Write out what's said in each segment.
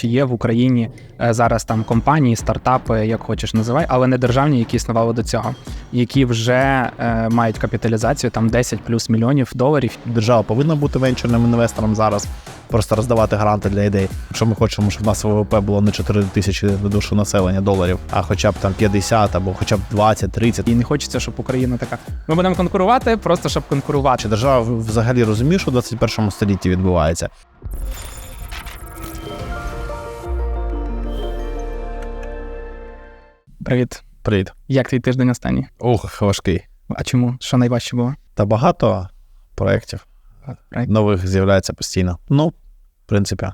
чи є в Україні е, зараз там компанії, стартапи, як хочеш називай, але не державні, які існували до цього, які вже е, мають капіталізацію там 10 плюс мільйонів доларів. Держава повинна бути венчурним інвестором зараз, просто роздавати гранти для ідей. Якщо ми хочемо, щоб в нас ВВП було не 4 тисячі на душу населення доларів, а хоча б там 50 або хоча б 20, 30. І не хочеться, щоб Україна така. Ми будемо конкурувати, просто щоб конкурувати. Чи держава взагалі розуміє, що в 21 столітті відбувається? Привіт. Привіт. Як твій тиждень останній? Ох, важкий. А чому? Що найважче було? Та багато проєктів Проект? нових з'являється постійно. Ну, в принципі,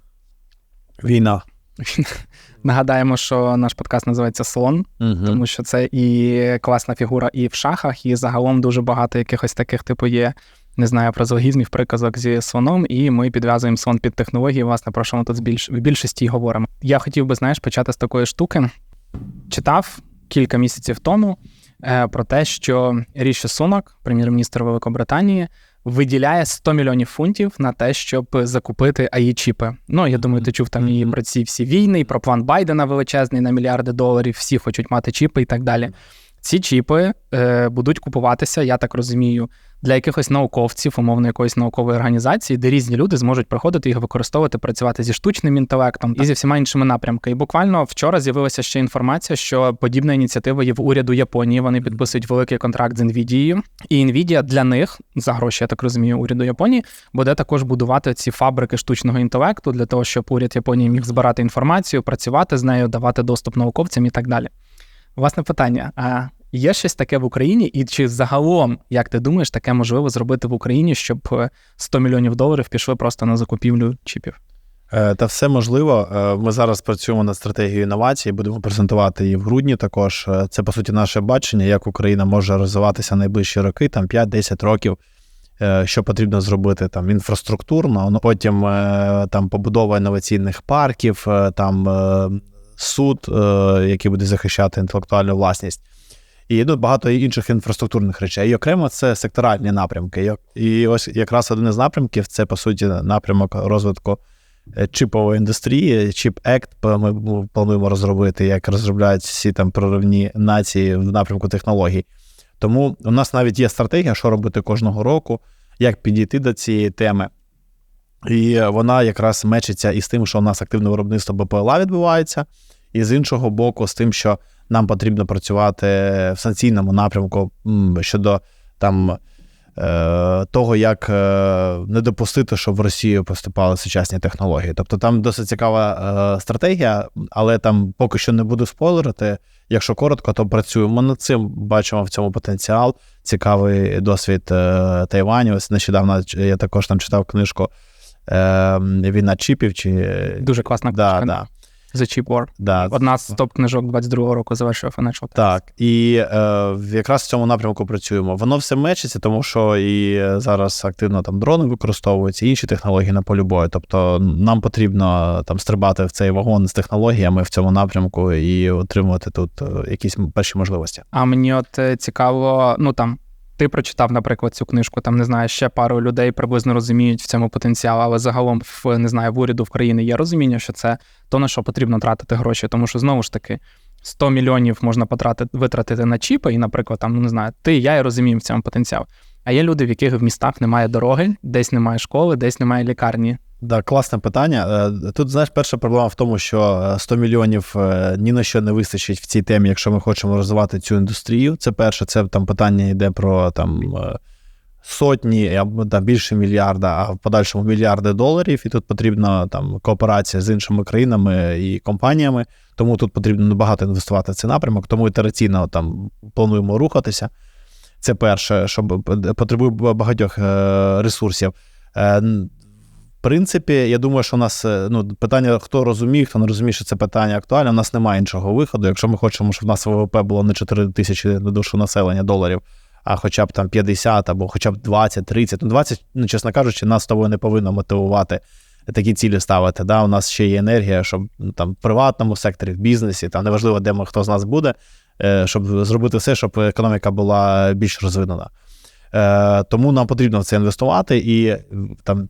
війна. Нагадаємо, що наш подкаст називається Слон, Угу. тому що це і класна фігура і в шахах, і загалом дуже багато якихось таких, типу, є. Не знаю, фразологізмів, приказок зі слоном, і ми підв'язуємо слон під технології, власне, про що ми тут збільш... в більшості й говоримо. Я хотів би, знаєш, почати з такої штуки. Читав кілька місяців тому е, про те, що Ріші Сунок, прем'єр-міністр Великобританії, виділяє 100 мільйонів фунтів на те, щоб закупити АІ-чіпи. Ну, я думаю, ти чув там і про ці всі війни, і про план Байдена величезний на мільярди доларів. Всі хочуть мати чіпи і так далі. Ці чіпи е, будуть купуватися, я так розумію, для якихось науковців, умовно якоїсь наукової організації, де різні люди зможуть приходити їх використовувати, працювати зі штучним інтелектом і зі всіма іншими напрямками. І буквально вчора з'явилася ще інформація, що подібна ініціатива є в уряду Японії. Вони підписують великий контракт з NVIDIA. І NVIDIA для них за гроші, я так розумію, уряду Японії буде також будувати ці фабрики штучного інтелекту для того, щоб уряд Японії міг збирати інформацію, працювати з нею, давати доступ науковцям і так далі. Власне питання: а є щось таке в Україні, і чи загалом, як ти думаєш, таке можливо зробити в Україні, щоб е, 100 мільйонів доларів пішли просто на закупівлю чіпів? Е, Та все можливо. Е, Ми зараз працюємо над стратегією інновацій, будемо презентувати її в грудні. Також Е, це по суті наше бачення, як Україна може розвиватися найближчі роки, там 5-10 років. е, Що потрібно зробити там інфраструктурно, ну потім е, там побудова інноваційних парків, е, там е, суд, е, який буде захищати інтелектуальну власність, і ну, багато інших інфраструктурних речей. І окремо це секторальні напрямки. І- ось якраз один із напрямків це по суті напрямок розвитку е, чипової індустрії, Chip Act ми плануємо розробити, як розробляють всі там проривні нації в напрямку технологій. Тому у нас навіть є стратегія, що робити кожного року, як підійти до цієї теми. І вона якраз мечиться із тим, що у нас активне виробництво БПЛА відбувається, і з іншого боку, з тим, що нам потрібно працювати в санкційному напрямку щодо там. е, Того, як е, не допустити, щоб в Росію поступали сучасні технології. Тобто там досить цікава е, стратегія, але там поки що не буду спойлерити. Якщо коротко, то працюємо над цим, бачимо в цьому потенціал. Цікавий досвід Тайваню. Ось нещодавно я також там читав книжку Війна чіпів. Чи... Дуже класна Да, да, The Chip War. да. Одна з топ-книжок 22-го року завершує Financial Times. Так, і е, якраз в цьому напрямку працюємо. Воно все мечиться, тому що і е, зараз активно там дрони використовуються, інші технології на полі бою. Тобто нам потрібно там стрибати в цей вагон з технологіями в цьому напрямку і отримувати тут е, якісь перші можливості. А мені от е, цікаво, ну там. Ти прочитав, наприклад, цю книжку, там не знаю, ще пару людей приблизно розуміють в цьому потенціал, але загалом в не знаю, в уряду в країни є розуміння, що це то, на що потрібно тратити гроші. Тому що знову ж таки 100 мільйонів можна потратити витратити на чіпи, і, наприклад, там не знаю, ти я і розуміємо в цьому потенціал. А є люди, в яких в містах немає дороги, десь немає школи, десь немає лікарні. Да, класне питання. Е, Тут, знаєш, перша проблема в тому, що е, 100 мільйонів е, ні на що не вистачить в цій темі, якщо ми хочемо розвивати цю індустрію. Це перше, це там питання йде про там е, сотні або там більше мільярда, а в подальшому мільярди доларів. І тут потрібна там кооперація з іншими країнами і компаніями. Тому тут потрібно набагато інвестувати в цей напрямок, тому ітераційно там плануємо рухатися. Це перше, що потребує багатьох е, ресурсів. Принципі, я думаю, що у нас е, ну, питання, хто розуміє, хто не розуміє, що це питання актуальне. У нас немає іншого виходу. Якщо ми хочемо, щоб в нас ВВП було не 4 тисячі на душу населення доларів, а хоча б там 50 або хоча б 20, 30. Ну, 20, ну, чесно кажучи, нас з тобою не повинно мотивувати такі цілі ставити. Да? У нас ще є енергія, щоб ну, там, в приватному секторі, в бізнесі, там неважливо, де ми хто з нас буде, е, щоб зробити все, щоб економіка була більш розвинена. Е, тому нам потрібно в це інвестувати, і е, там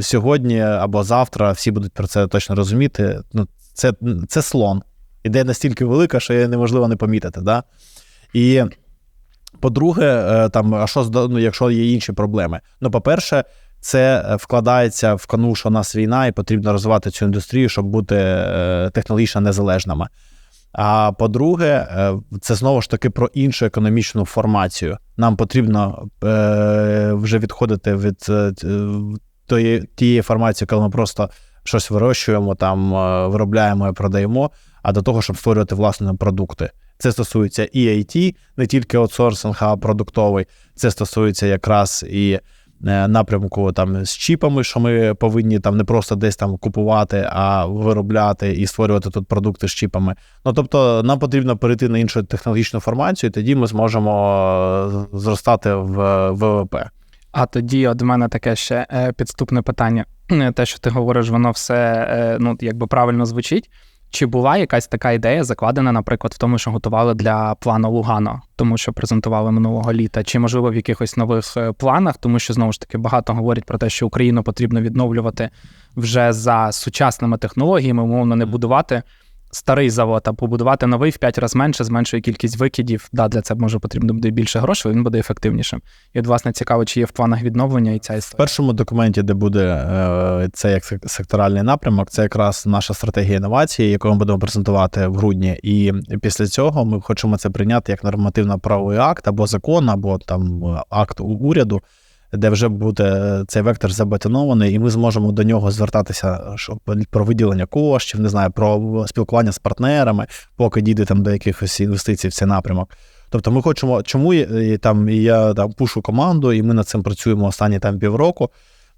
сьогодні або завтра всі будуть про це точно розуміти. Ну, це, це слон. Ідея настільки велика, що її неможливо не помітити. Да? І по-друге, е, там, а що ну, якщо є інші проблеми? Ну, по-перше, це вкладається в кану, що у нас війна, і потрібно розвивати цю індустрію, щоб бути технологічно незалежними. А по-друге, е, це знову ж таки про іншу економічну формацію. Нам потрібно е, вже відходити від е, тієї формації, коли ми просто щось вирощуємо, там виробляємо і продаємо, а до того, щоб створювати власні продукти. Це стосується і IT, не тільки аутсорсинг, а продуктовий. Це стосується якраз і напрямку там з чіпами, що ми повинні там не просто десь там купувати, а виробляти і створювати тут продукти з чіпами. Ну тобто, нам потрібно перейти на іншу технологічну формацію, і тоді ми зможемо е, зростати в ВВП. А тоді от в мене таке ще е, підступне питання. Те, що ти говориш, воно все е, ну, якби правильно звучить. Чи була якась така ідея закладена, наприклад, в тому, що готували для плану Лугано, тому що презентували минулого літа, чи можливо в якихось нових е, планах, тому що знову ж таки багато говорять про те, що Україну потрібно відновлювати вже за сучасними технологіями, умовно не будувати старий завод, а побудувати новий в 5 разів менше, зменшує кількість викидів. Да, для це може потрібно буде більше грошей, він буде ефективнішим. І от, власне, цікаво, чи є в планах відновлення і ця В першому документі, де буде е, це як секторальний напрямок, це якраз наша стратегія інновації, яку ми будемо презентувати в грудні. І після цього ми хочемо це прийняти як нормативно-правовий акт або закон, або там е, акт уряду, де вже буде цей вектор забетонований, і ми зможемо до нього звертатися що, про виділення коштів, не знаю, про спілкування з партнерами, поки дійде там до якихось інвестицій в цей напрямок. Тобто ми хочемо, чому і, там і я там пушу команду, і ми над цим працюємо останні там півроку.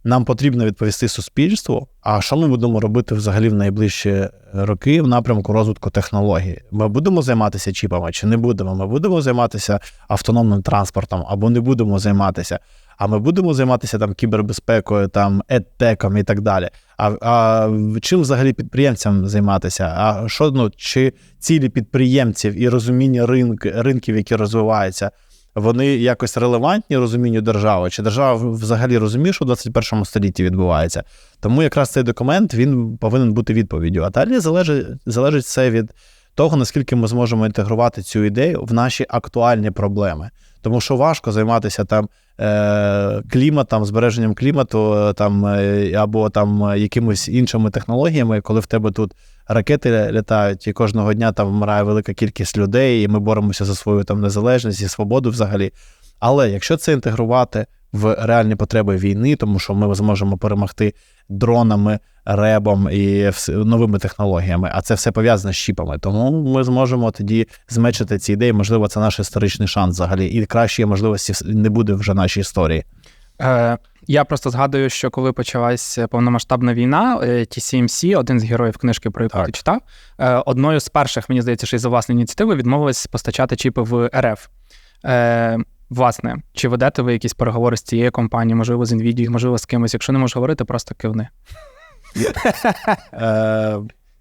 Нам потрібно відповісти суспільству. А що ми будемо робити взагалі в найближчі роки в напрямку розвитку технологій? Ми будемо займатися чіпами чи не будемо? Ми будемо займатися автономним транспортом або не будемо займатися. А ми будемо займатися там кібербезпекою, там едтеком і так далі. А, а чим взагалі підприємцям займатися? А що ну чи цілі підприємців і розуміння ринк, ринків, які розвиваються, вони якось релевантні розумінню держави? Чи держава взагалі розуміє, що в 21 столітті відбувається? Тому якраз цей документ він повинен бути відповіддю. А далі залежить, залежить все від того, наскільки ми зможемо інтегрувати цю ідею в наші актуальні проблеми. Тому що важко займатися там е, кліматом, збереженням клімату, е, там е, або там якимись іншими технологіями, коли в тебе тут ракети літають, і кожного дня там вмирає велика кількість людей, і ми боремося за свою там незалежність і свободу взагалі. Але якщо це інтегрувати в реальні потреби війни, тому що ми зможемо перемогти дронами, ребом і новими технологіями, а це все пов'язане з чіпами. Тому ми зможемо тоді змечити ці ідеї. Можливо, це наш історичний шанс взагалі, і кращої можливості не буде вже в нашій історії. Е, я просто згадую, що коли почалась повномасштабна війна, е, TCMC, один з героїв книжки, про яку Так. ти читав, е, одною з перших, мені здається, що й за власної ініціативи відмовилась постачати чіпи в РФ. Е, власне, чи ведете ви якісь переговори з цією компанією, можливо, з NVIDIA, можливо, з кимось? Якщо не можеш говорити, просто кивни. Е,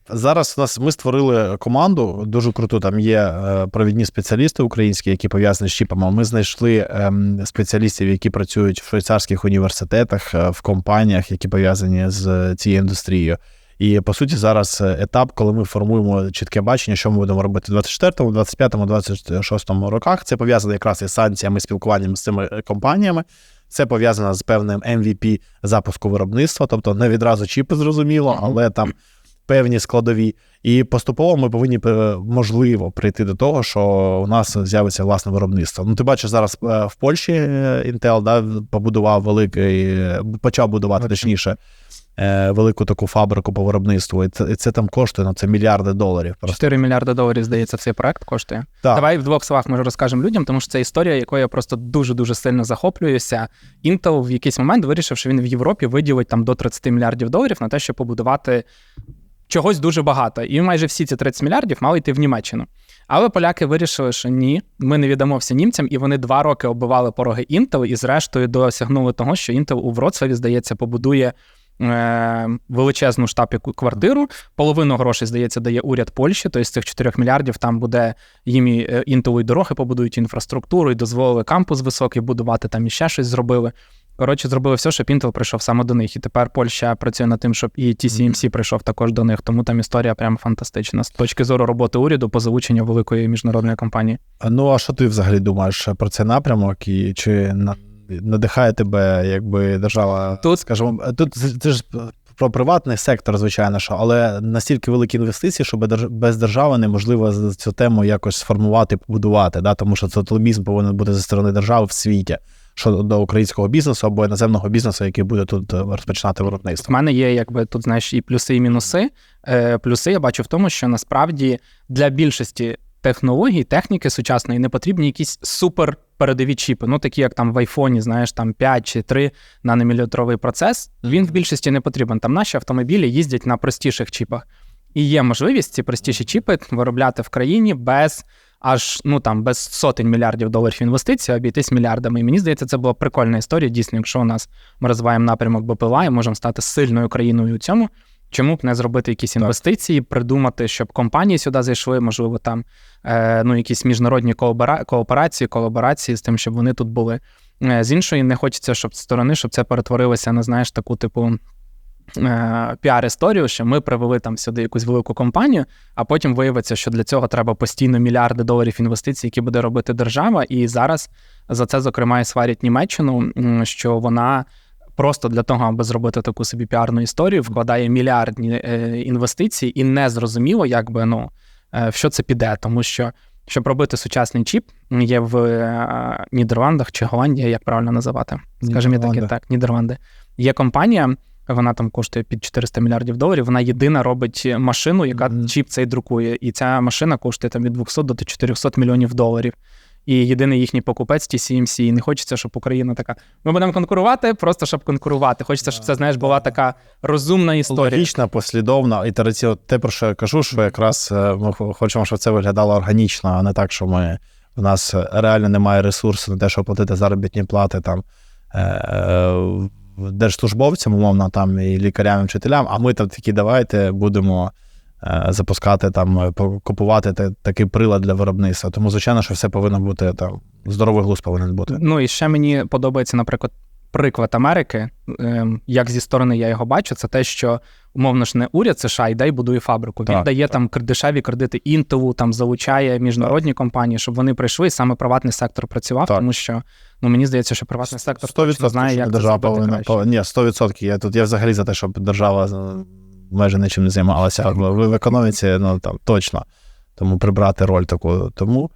зараз у нас ми створили команду дуже круту. Там є е, провідні спеціалісти українські, які пов'язані з чіпами. Ми знайшли ем, спеціалістів, які працюють в швейцарських університетах, е, в компаніях, які пов'язані з цією індустрією. І по суті, зараз е, етап, коли ми формуємо чітке бачення, що ми будемо робити в 24-му, 25-му, 26-му роках. Це пов'язано якраз із санкціями, спілкуванням з цими е, компаніями. Це пов'язано з певним MVP запуску виробництва, тобто не відразу чіпи зрозуміло, але там певні складові. І поступово ми повинні можливо прийти до того, що у нас з'явиться власне виробництво. Ну, ти бачиш зараз е, в Польщі е, Intel да, побудував великий, почав будувати точніше. е, Велику таку фабрику по виробництву, і це, і це там коштує ну, це мільярди доларів. Просто 4 мільярди доларів, здається, цей проект коштує. так. Давай в двох словах може розкажемо людям, тому що це історія, якою я просто дуже дуже сильно захоплююся. Intel в якийсь момент вирішив, що він в Європі виділить там до 30 мільярдів доларів на те, щоб побудувати чогось дуже багато. І майже всі ці 30 мільярдів мали йти в Німеччину. Але поляки вирішили, що ні, ми не віддамо все німцям, і вони два роки оббивали пороги Intel, і зрештою досягнули того, що Intel у Вроцлаві, здається, побудує е, величезну штаб-квартиру. Половину грошей, здається, дає уряд Польщі. Тобто з цих 4 мільярдів там буде їм і е, дороги, побудують інфраструктуру, і дозволили кампус високий будувати, там і ще щось зробили. Коротше, зробили все, щоб Intel прийшов саме до них. І тепер Польща працює над тим, щоб і TCMC прийшов також до них. Тому там історія прямо фантастична з точки зору роботи уряду по залученню великої міжнародної компанії. Ну а що ти взагалі думаєш про цей напрямок? І чи на- надихає тебе, якби держава, Тут- скажімо, тут це- ж про приватний сектор, звичайно, що, але настільки великі інвестиції, що без держ- держави неможливо цю тему якось сформувати, побудувати. Да? Тому що це лобізм повинен бути зі сторони держави в світі. Щодо до українського бізнесу або іноземного бізнесу, який буде тут е, розпочинати виробництво. мене є, якби тут знаєш, і плюси, і мінуси. Е, плюси я бачу в тому, що насправді для більшості технологій, техніки сучасної не потрібні якісь супер передові чіпи. Ну такі як там в айфоні, знаєш, там 5 чи 3 наноміліметровий процес. Він в більшості не потрібен. Там наші автомобілі їздять на простіших чіпах. І є можливість ці простіші чіпи виробляти в країні без аж ну там без сотень мільярдів доларів інвестицій, обійтись мільярдами. І мені здається, це була прикольна історія. Дійсно, якщо у нас ми розвиваємо напрямок БПЛА і можемо стати сильною країною у цьому. Чому б не зробити якісь інвестиції, придумати, щоб компанії сюди зайшли, можливо, там е, ну, якісь міжнародні коопера- кооперації, колаборації з тим, щоб вони тут були. Е, з іншої, не хочеться, щоб з сторони, щоб це перетворилося на знаєш таку, типу. Е, Піар-історію, що ми привели там сюди якусь велику компанію, а потім виявиться, що для цього треба постійно мільярди доларів інвестицій, які буде робити держава. І зараз за це, зокрема, і сварять Німеччину, що вона просто для того, аби зробити таку собі піарну історію, вкладає мільярдні е, інвестиції, і не зрозуміло, як би ну е, в що це піде, тому що. Щоб робити сучасний чіп, є в Нідерландах чи Голландія, як правильно називати? Скажімо так, Нідерланди. Є компанія, вона там коштує під 400 мільярдів доларів. Вона єдина робить машину, яка Мгм. чіп цей друкує. І ця машина коштує там від 200 до 400 мільйонів доларів. І єдиний їхній покупець TCMC. І не хочеться, щоб Україна така. Ми будемо конкурувати, просто щоб конкурувати. Хочеться, щоб це знаєш була така розумна історія. Логічна, послідовна ітераційна. Те, про що я кажу, що якраз е, ми хочемо, щоб це виглядало органічно, а не так, що ми в нас реально немає ресурсу на те, щоб платити заробітні плати там е, е, держслужбовцям, умовно, там і лікарям, і вчителям. А ми там такі давайте будемо. е, Запускати там, е, купувати та- такий прилад для виробництва. Тому, звичайно, що все повинно бути там, здоровий глузд повинен бути. Ну і ще мені подобається, наприклад, приклад Америки. ем, Як зі сторони я його бачу, це те, що умовно ж не уряд США йде і будує фабрику. Він Так, дає так. там дешеві кредити інтову, там залучає міжнародні компанії, щоб вони прийшли, і саме приватний сектор працював, Так. тому що ну мені здається, що приватний сектор точно знає, як держава повинна Ні, 100%. Я тут я взагалі за те, щоб держава е, майже нічим не займалася. В економіці, ну там точно. Тому прибрати роль таку. Тому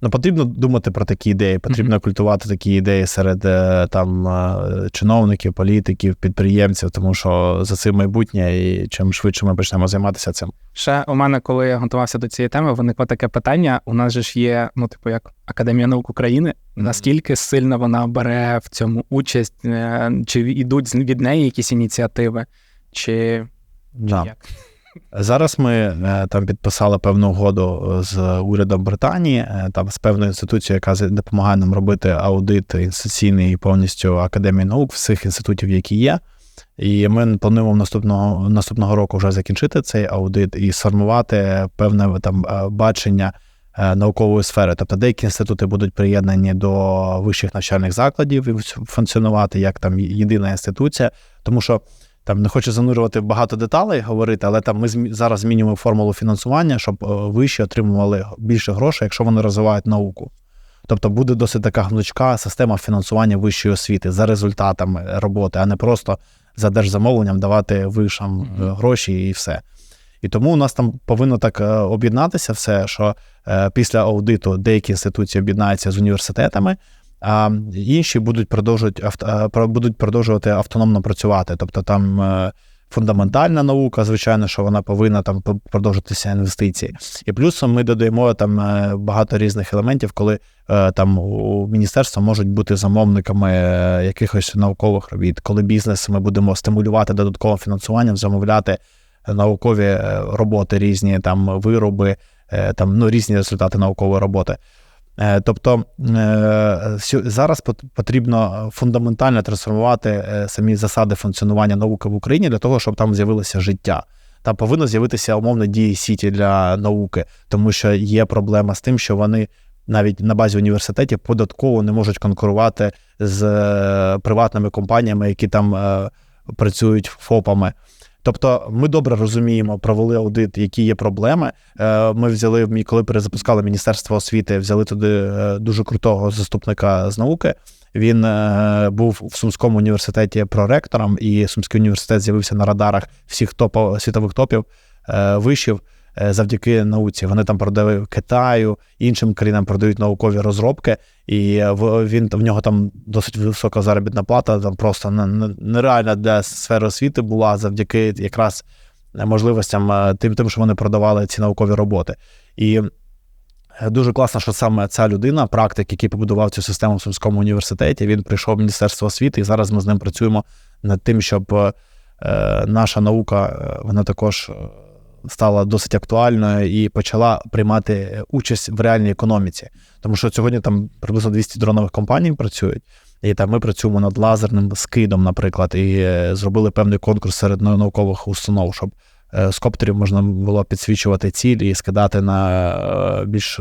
ну, потрібно думати про такі ідеї, потрібно культувати такі ідеї серед е, там е, чиновників, політиків, підприємців, тому що за цим майбутнє, і чим швидше ми почнемо займатися цим. Ще у мене, коли я готувався до цієї теми, виникло таке питання. У нас же ж є, ну, типу, як Академія наук України. Наскільки сильно вона бере в цьому участь, е, чи йдуть від неї якісь ініціативи, чи, чи Да. як? Зараз ми е, там підписали певну угоду е, з урядом Британії, е, там з певною інституцією, яка допомагає нам робити аудит інституційний повністю академії наук всіх інститутів, які є. І ми плануємо наступного наступного року вже закінчити цей аудит і сформувати певне там бачення наукової сфери. Тобто деякі інститути будуть приєднані до вищих навчальних закладів і функціонувати як там єдина інституція, тому що там не хочу занурювати в багато деталей говорити, але там ми зараз змінюємо формулу фінансування, щоб е, вищі отримували більше грошей, якщо вони розвивають науку. Тобто буде досить така гнучка система фінансування вищої освіти за результатами роботи, а не просто за держзамовленням давати вишам е, гроші і все. І тому у нас там повинно так е, об'єднатися все, що після аудиту деякі інституції об'єднаються з університетами, а інші будуть продовжувати, будуть продовжувати автономно працювати. Тобто там е, фундаментальна наука, звичайно, що вона повинна там продовжитися інвестиції. І плюсом ми додаємо там е, багато різних елементів, коли е, там у міністерства можуть бути замовниками якихось наукових робіт, коли бізнес ми будемо стимулювати додатковим фінансуванням, замовляти наукові роботи, різні там вироби, там ну різні результати наукової роботи. Е, Тобто е, зараз пот- потрібно фундаментально трансформувати е, самі засади функціонування науки в Україні для того, щоб там з'явилося життя. Там повинно з'явитися умовно дії сіті для науки, тому що є проблема з тим, що вони навіть на базі університетів податково не можуть конкурувати з приватними компаніями, які там працюють ФОПами. Тобто, ми добре розуміємо, провели аудит, які є проблеми. Е, Ми взяли коли перезапускали Міністерство освіти, взяли туди е, дуже крутого заступника з науки. Він е, був в Сумському університеті проректором, і Сумський університет з'явився на радарах всіх топов, світових топів вишів завдяки науці. Вони там продають Китаю, іншим країнам продають наукові розробки, і е, він в нього там досить висока заробітна плата. Там просто не- не- нереальна для сфери освіти була завдяки якраз можливостям е, тим, тим, що вони продавали ці наукові роботи. І е, дуже класно, що саме ця людина, практик, який побудував цю систему в Сумському університеті, він прийшов в Міністерство освіти, і зараз ми з ним працюємо над тим, щоб е, наша наука е, вона також е, стала досить актуальною і почала приймати е, участь в реальній економіці. Тому що сьогодні там приблизно 200 дронових компаній працюють. І там ми працюємо над лазерним скидом, наприклад, і е, зробили певний конкурс серед наукових установ, щоб е, з коптерів можна було підсвічувати ціль і скидати на більш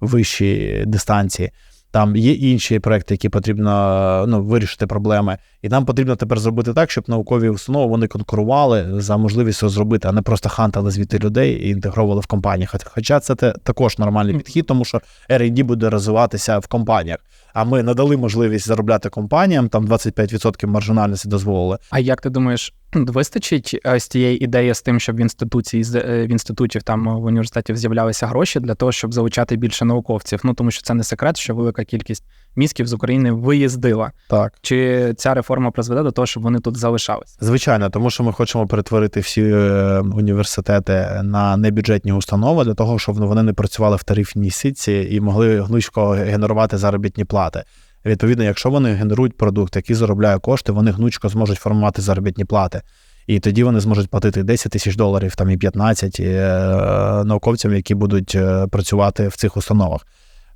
вищі дистанції. Там є інші проекти, які потрібно ну, вирішити проблеми. І нам потрібно тепер зробити так, щоб наукові установи вони конкурували за можливість цього зробити, а не просто хантали звідти людей і інтегровували в компаніях. Хоча це також нормальний підхід, тому що R&D буде розвиватися в компаніях. А ми надали можливість заробляти компаніям, там 25% маржинальності дозволили. А як ти думаєш, вистачить е, з цієї ідеї з тим, щоб в інституції е, в інститутів там в університетів з'являлися гроші для того, щоб залучати більше науковців? Ну тому що це не секрет, що велика кількість мізків з України виїздила. Так. Чи ця реформа призведе до того, щоб вони тут залишалися? Звичайно, тому що ми хочемо перетворити всі е, університети на небюджетні установи для того, щоб вони не працювали в тарифній сітці і могли гнучко генерувати заробітні плати. Відповідно, якщо вони генерують продукт, який заробляє кошти, вони гнучко зможуть формувати заробітні плати. І тоді вони зможуть платити 10 тисяч доларів, там і 15 е, науковцям, які будуть е, працювати в цих установах.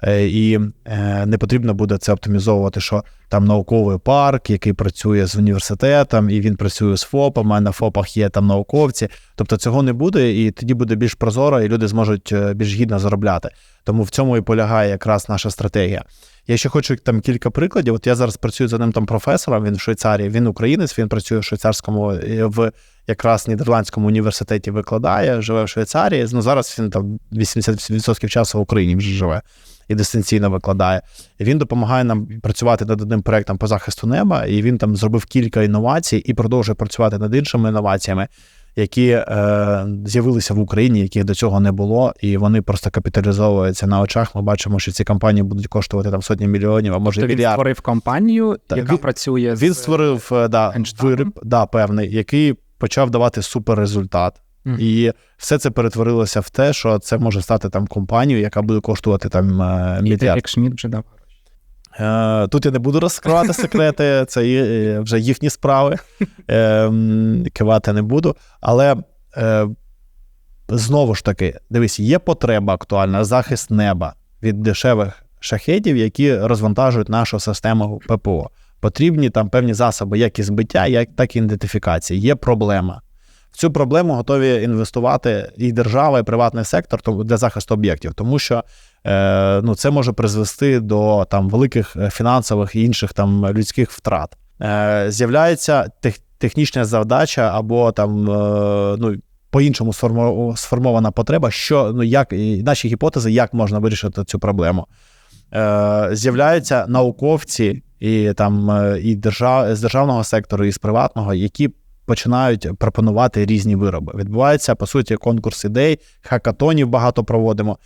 Е, І е, не потрібно буде це оптимізовувати, що там науковий парк, який працює з університетом, і він працює з ФОПами, а на ФОПах є там науковці. Тобто цього не буде, і тоді буде більш прозоро, і люди зможуть е, більш гідно заробляти. Тому в цьому і полягає якраз наша стратегія. Я ще хочу там кілька прикладів. От я зараз працюю з одним там професором. Він в Швейцарії, він українець, він працює в швейцарському в якраз Нідерландському університеті викладає, живе в Швейцарії. Ну зараз він там 80% часу в Україні вже живе і дистанційно викладає. Він допомагає нам працювати над одним проектом по захисту неба, і він там зробив кілька інновацій і продовжує працювати над іншими інноваціями, які е, з'явилися в Україні, яких до цього не було, і вони просто капіталізовуються на очах. Ми бачимо, що ці компанії будуть коштувати там сотні мільйонів, а може Тобто він мільярд. створив компанію, Так, яка він- працює Він з створив е, да, виріб, да, певний, який почав давати суперрезультат. Мгм. І все це перетворилося в те, що це може стати там компанією, яка буде коштувати там е, мільярд. Ерік Шмідт вже дав. Е, Тут я не буду розкривати секрети, це е, вже їхні справи. Кивати не буду. Але знову ж таки, дивись, є потреба актуальна, захист неба від дешевих шахетів, які розвантажують нашу систему ППО. Потрібні там певні засоби, як і збиття, як, так і ідентифікації. Є проблема. В цю проблему готові інвестувати і держава, і приватний сектор для захисту об'єктів, тому що е, ну, це може призвести до там великих е, фінансових і інших там людських втрат. Е, з'являється тех, технічна завдача або там ну, по-іншому сформована потреба, що ну як і наші гіпотези, як можна вирішити цю проблему. Е, з'являються науковці і там і держав, з державного сектору, і з приватного, які починають пропонувати різні вироби. Відбувається по суті конкурс ідей, хакатонів багато проводимо.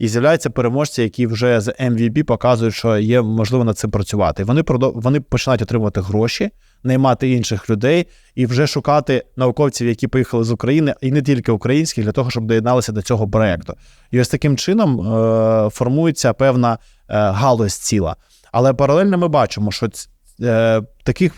І з'являються переможці, які вже з MVP показують, що є можливо над цим працювати. Вони вони починають отримувати гроші, наймати інших людей і вже шукати науковців, які поїхали з України, і не тільки українських, для того, щоб доєдналися до цього проекту. І ось таким чином е- формується певна е- галузь ціла. Але паралельно ми бачимо, що е- таких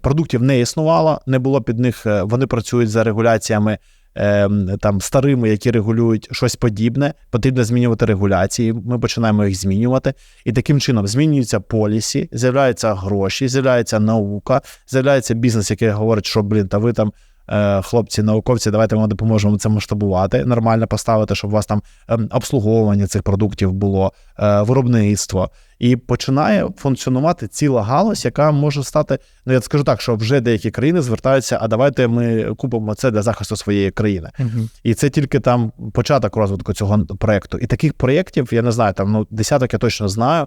продуктів не існувало, не було під них. е, Вони працюють за регуляціями е, там старими, які регулюють щось подібне. Потрібно змінювати регуляції. Ми починаємо їх змінювати. І таким чином змінюються полісі, з'являються гроші, з'являється наука, з'являється бізнес, який говорить, що блін, та ви там. Е, Хлопці, науковці, давайте ми вам допоможемо це масштабувати, нормально поставити, щоб у вас там ем, обслуговування цих продуктів було, е, виробництво. І починає функціонувати ціла галузь, яка може стати. Ну я скажу так, що вже деякі країни звертаються, а давайте ми купимо це для захисту своєї країни. І це тільки там початок розвитку цього проєкту. І таких проєктів, я не знаю, там ну десяток я точно знаю,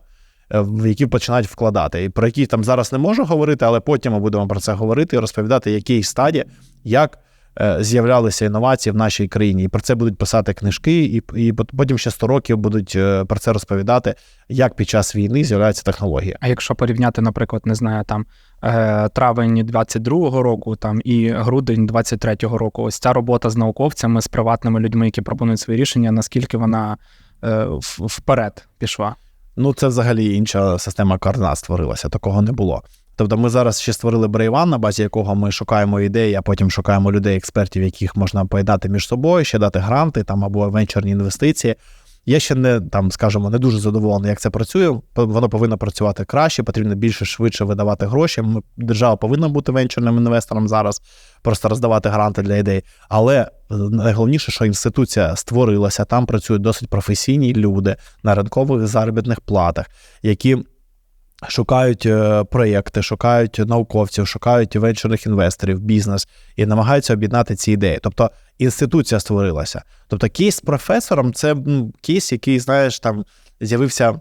в які починають вкладати. І про які там зараз не можу говорити, але потім ми будемо про це говорити і розповідати, якій стадії, як е, з'являлися інновації в нашій країні. І про це будуть писати книжки, і, і потім ще 100 років будуть е, про це розповідати, як під час війни з'являються технології. А якщо порівняти, наприклад, не знаю, там е, травень 22-го року там і грудень 23-го року, ось ця робота з науковцями, з приватними людьми, які пропонують свої рішення, наскільки вона е, вперед пішла? Ну, це взагалі інша система координат створилася, такого не було. Тобто ми зараз ще створили Брейван, на базі якого ми шукаємо ідеї, а потім шукаємо людей, експертів, яких можна поєднати між собою, ще дати гранти там або венчурні інвестиції. Я ще не там, скажімо, не дуже задоволений, як це працює. Воно повинно працювати краще, потрібно більше швидше видавати гроші. Держава повинна бути венчурним інвестором зараз, просто роздавати гранти для ідей. Але е, найголовніше, що інституція створилася, там працюють досить професійні люди на ринкових заробітних платах, які шукають е, проєкти, шукають науковців, шукають венчурних інвесторів, бізнес і намагаються об'єднати ці ідеї. Тобто інституція створилася. Тобто, кейс з професором це кейс, який, знаєш, там з'явився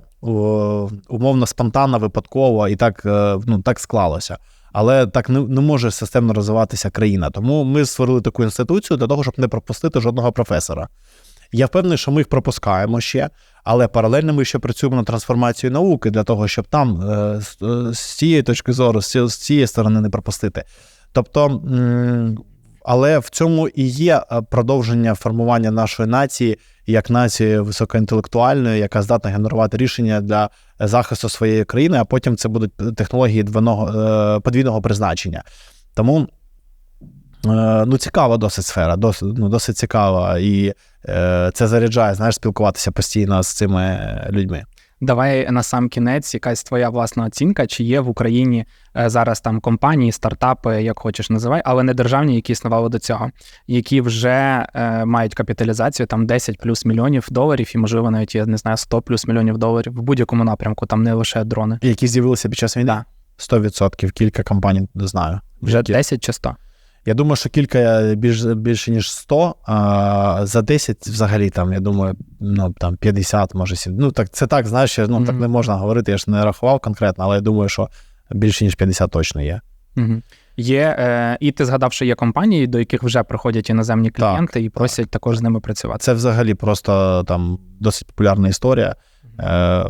умовно спонтанно, випадково, і так, е, ну, так склалося. Але так не, не може системно розвиватися країна. Тому ми створили таку інституцію для того, щоб не пропустити жодного професора. Я впевнений, що ми їх пропускаємо ще, але паралельно ми ще працюємо над трансформацією науки для того, щоб там е, з, е, цієї точки зору, з цієї сторони не пропустити. Тобто, але в цьому і є е, продовження формування нашої нації як нації високоінтелектуальної, яка здатна генерувати рішення для захисту своєї країни, а потім це будуть технології двойного, е, подвійного призначення. Тому ну, цікава досить сфера, досить, ну, досить цікава. І е, це заряджає, знаєш, спілкуватися постійно з цими людьми. Давай на сам кінець якась твоя власна оцінка, чи є в Україні е, зараз там компанії, стартапи, як хочеш називай, але не державні, які існували до цього, які вже е, мають капіталізацію там 10 плюс мільйонів доларів, і можливо навіть я не знаю 100 плюс мільйонів доларів в будь-якому напрямку, там не лише дрони. Які з'явилися під час війни? Да. 100%, кілька компаній не знаю. Вже Які. 10 чи 100? Я думаю, що кілька більш, більше, ніж 100, а за 10 взагалі там, я думаю, ну там 50, може 70. Ну так це так, знаєш, ну так не можна говорити, я ж не рахував конкретно, але я думаю, що більше ніж 50 точно є. Угу. Є, е, і ти згадав, що є компанії, до яких вже приходять іноземні клієнти і просять також з ними працювати. Це взагалі просто там досить популярна історія. Е,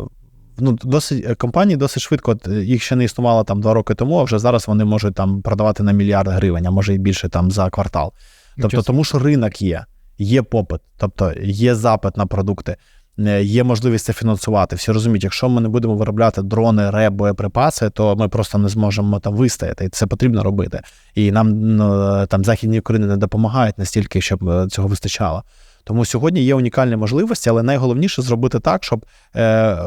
ну, досить е, компанії досить швидко. от, е, Їх ще не існувало там два роки тому, а вже зараз вони можуть там продавати на мільярд гривень, а може і більше там за квартал. Тобто, тому що ринок є, є попит, тобто є запит на продукти, е, є можливість це фінансувати. Всі розуміють, якщо ми не будемо виробляти дрони, реб, боєприпаси, то ми просто не зможемо там вистояти. І це потрібно робити. І нам ну, там західні країни не допомагають настільки, щоб цього вистачало. Тому сьогодні є унікальні можливості, але найголовніше зробити так, щоб е,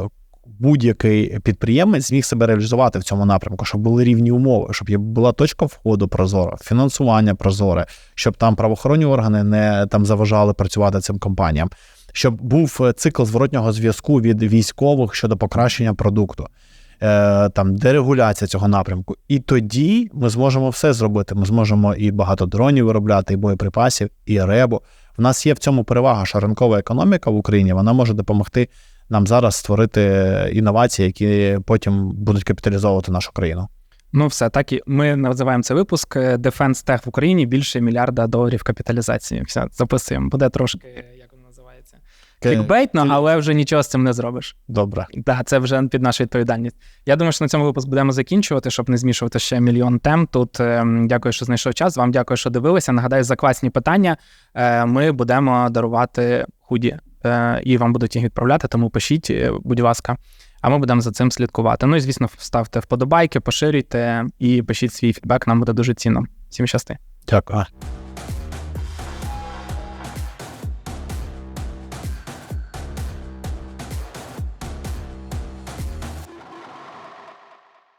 будь-який підприємець зміг себе реалізувати в цьому напрямку, щоб були рівні умови, щоб була точка входу прозора, фінансування прозоре, щоб там правоохоронні органи не там заважали працювати цим компаніям, щоб був е, цикл зворотнього зв'язку від військових щодо покращення продукту. Е, там дерегуляція цього напрямку, і тоді ми зможемо все зробити. Ми зможемо і багато дронів виробляти, і боєприпасів, і ребу. В нас є в цьому перевага, що ринкова економіка в Україні вона може допомогти нам зараз створити інновації, які потім будуть капіталізовувати нашу країну. Ну, все, так і ми називаємо цей випуск е, Defense Tech в Україні більше мільярда доларів капіталізації. Все, записуємо. Буде трошки, як воно називається, клікбейтно, але вже нічого з цим не зробиш. Добре. Так, це вже під нашу відповідальність. Я думаю, що на цьому випуск будемо закінчувати, щоб не змішувати ще мільйон тем. Тут ем, дякую, що знайшов час. Вам дякую, що дивилися. Нагадаю, за класні питання е, ми будемо дарувати худі, е, і вам будуть їх відправляти. Тому пишіть, е, будь ласка. А ми будемо за цим слідкувати. Ну і звісно, ставте вподобайки, поширюйте і пишіть свій фідбек. Нам буде дуже цінно. Всім щасти. Дякую.